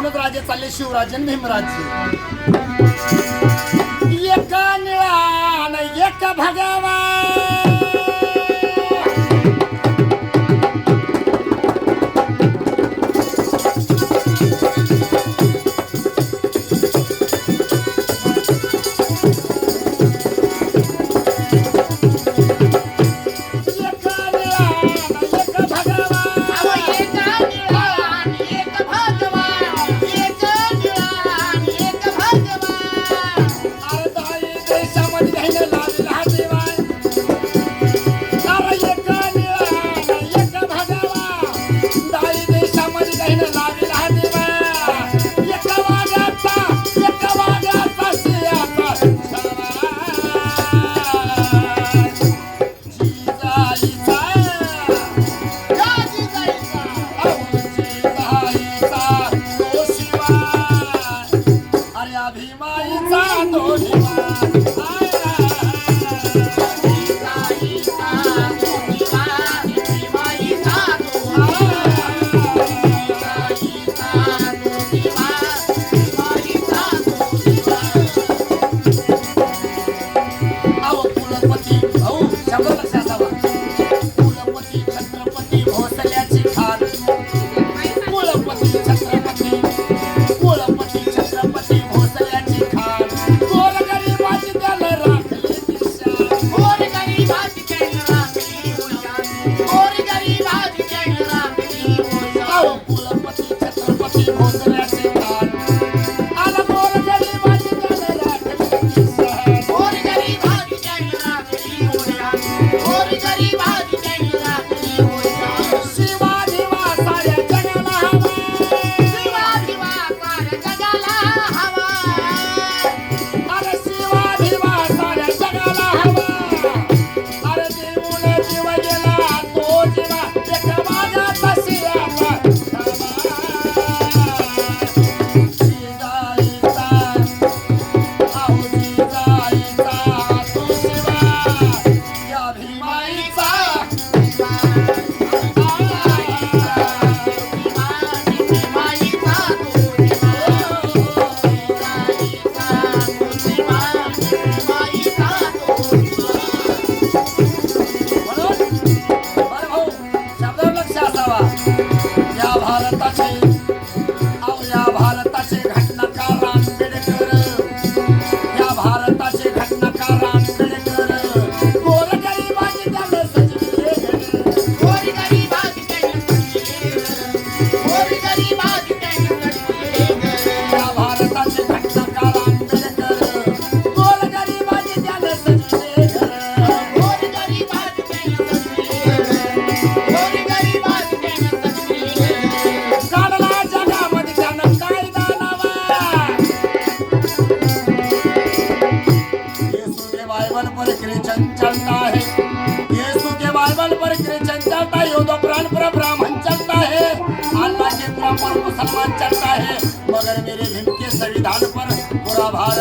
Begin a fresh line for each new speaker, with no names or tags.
दोनच राजे चालले शिवराज आणि भीमराजे एक निळा एक भगवा. मेरे ऋण के संविधान पर पूरा भार